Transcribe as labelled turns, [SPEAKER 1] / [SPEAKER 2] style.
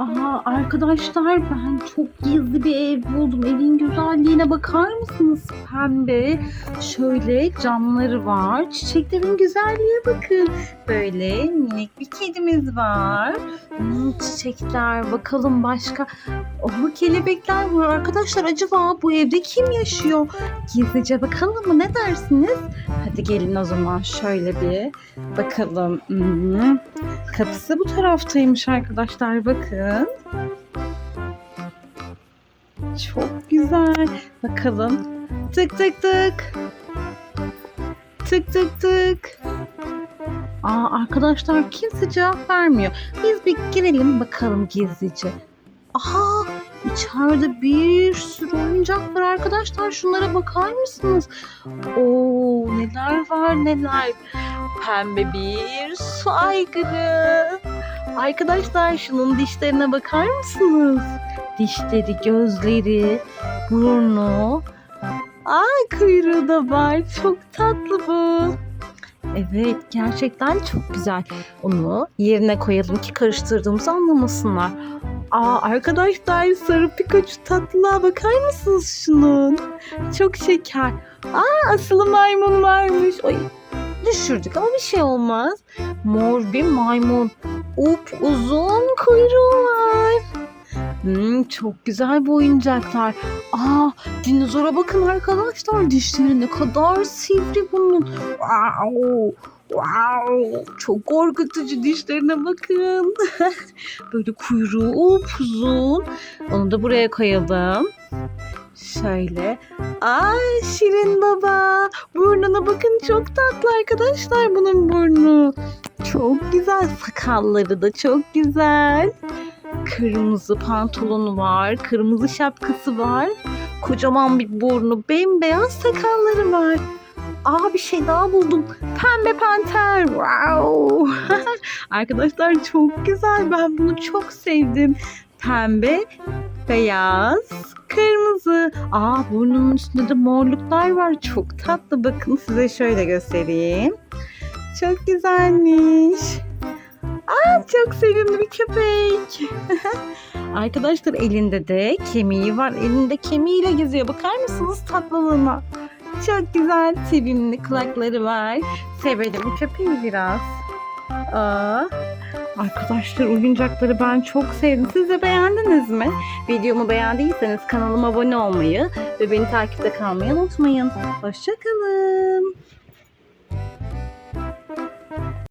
[SPEAKER 1] Aha arkadaşlar ben çok gizli bir ev buldum. Evin güzelliğine bakar mısınız? Pembe. Şöyle camları var. Çiçeklerin güzelliğe bakın. Böyle minik bir kedimiz var. Hmm, çiçekler. Bakalım başka. Oh kelebekler var. Arkadaşlar acaba bu evde kim yaşıyor? Gizlice bakalım mı? Ne dersiniz? Hadi gelin o zaman şöyle bir bakalım. Hmm. Kapısı bu taraftaymış arkadaşlar bakın. Çok güzel. Bakalım. Tık tık tık. Tık tık tık. Aa arkadaşlar kimse cevap vermiyor. Biz bir girelim bakalım gizlice. Aha içeride bir sürü oyuncak var arkadaşlar. Şunlara bakar mısınız? Oo neler var neler. Pembe bir su aygırı. Arkadaşlar şunun dişlerine bakar mısınız? Dişleri, gözleri, burnu. Ay kuyruğu da var. Çok tatlı bu. Evet gerçekten çok güzel. Onu yerine koyalım ki karıştırdığımızı anlamasınlar. Aa arkadaşlar sarı Pikachu tatlılığa bakar mısınız şunun? Çok şeker. Aa asılı maymun varmış. Ay düşürdük ama bir şey olmaz. Mor bir maymun. Up uzun kuyruğu var. Hmm, çok güzel bu oyuncaklar. Aa dinozora bakın arkadaşlar. Dişleri ne kadar sivri bunun. Wow. Wow, çok korkutucu dişlerine bakın. Böyle kuyruğu upuzun. Onu da buraya koyalım. Şöyle. Ay Şirin baba. Burnuna bakın çok tatlı arkadaşlar bunun burnu. Çok güzel. Sakalları da çok güzel. Kırmızı pantolonu var. Kırmızı şapkası var. Kocaman bir burnu. Bembeyaz sakalları var. Aa bir şey daha buldum. Pembe panter. Wow. Arkadaşlar çok güzel. Ben bunu çok sevdim. Pembe, beyaz, kırmızı. Aa burnunun üstünde de morluklar var. Çok tatlı. Bakın size şöyle göstereyim. Çok güzelmiş. Aa çok sevimli bir köpek. Arkadaşlar elinde de kemiği var. Elinde kemiğiyle geziyor. Bakar mısınız tatlılığına? Çok güzel, sevimli kulakları var. Sevelim köpeği biraz. Aa, arkadaşlar oyuncakları ben çok sevdim. Siz de beğendiniz mi? Videomu beğendiyseniz kanalıma abone olmayı ve beni takipte kalmayı unutmayın. Hoşçakalın.